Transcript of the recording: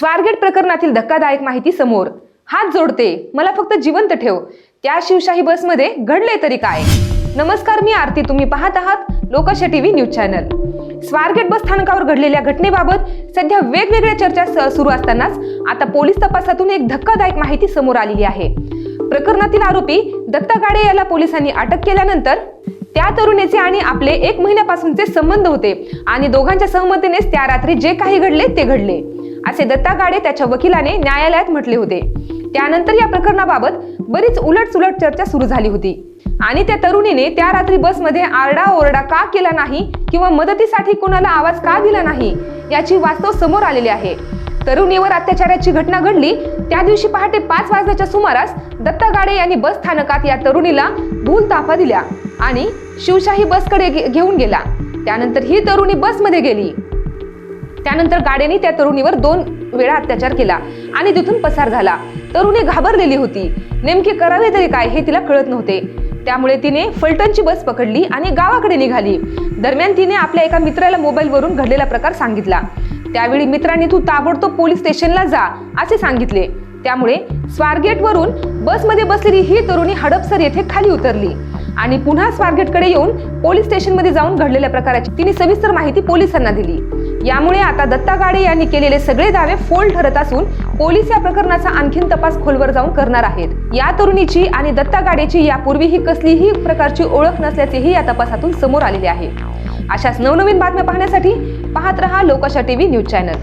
स्वारगेट प्रकरणातील धक्कादायक माहिती समोर. हात जोडते. मला फक्त जिवंत ठेव. त्या शिवशाही बसमध्ये घडले तरी काय? नमस्कार मी आरती. तुम्ही पाहत आहात लोकशा TV news channel. Swargate bus स्थानकावर घडलेल्या घटनेबाबत सध्या वेगवेगळ्या चर्चा स- सुरू असतानाच आता पोलीस तपासातून एक धक्कादायक माहिती समोर आलेली आहे. प्रकरणातील आरोपी दत्ता गाडे याला पोलिसांनी अटक केल्यानंतर त्या तरुणीचे आणि आपले एक महिन्यापासूनचे संबंध होते आणि दोघांच्या सहमतीनेच त्या रात्री जे काही घडले ते घडले. असे दत्ता गाडे त्याच्या वकिलाने न्यायालयात म्हटले होते. त्यानंतर या प्रकरणाबाबत बरीच उलट चर्चा सुरू झाली होती. आणि त्या तरुणीने त्या रात्री बसमध्ये आरडा ओरडा का केला नाही किंवा मदतीसाठी कोणाला आवाज का दिला नाही याची वास्तव समोर आलेली आहे. तरुणीवर अत्याचाराची घटना घडली. त्या दिवशी पहाटे पाच वाजण्याच्या सुमारास दत्ता गाडे यांनी बस स्थानकात या तरुणीला भूल ताफा दिल्या आणि शिवशाही बसकडे घे- घेऊन गेला. त्यानंतर ही तरुणी बसमध्ये गेली. त्यानंतर गाडीने त्या तरुणीवर दोन वेळा अत्याचार केला आणि तिथून पसार झाला. तरुणी घाबरलेली होती. नेमके करावे तरी काय हे तिला कळत नव्हते. त्यामुळे तिने फलटणची बस पकडली आणि गावाकडे निघाली. दरम्यान तिने आपल्या एका मित्राला मोबाईलवरून घडलेला प्रकार सांगितला. त्यावेळी मित्रांनी तू ताबडतोब पोलीस स्टेशनला जा असे सांगितले. त्यामुळे स्वारगेटवरून बसमध्ये बसलेली ही तरुणी हडपसर येथे खाली उतरली. आणि पुन्हा स्वारगेटकडे येऊन पोलीस स्टेशनमध्ये जाऊन घडलेल्या प्रकाराची तिने सविस्तर माहिती पोलिसांना दिली. यामुळे आता दत्ता गाडे यांनी केलेले सगळे दावे फोल ठरत असून पोलीस या प्रकरणाचा आणखीन तपास खोलवर जाऊन करणार आहेत. या तरुणीची आणि दत्ता गाडेची यापूर्वीही कसलीही प्रकारची ओळख नसल्याचेही या तपासातून समोर आलेले आहे. अशाच नवनवीन बातम्या पाहण्यासाठी पाहत रहा लोकशा टीव्ही न्यूज चॅनल.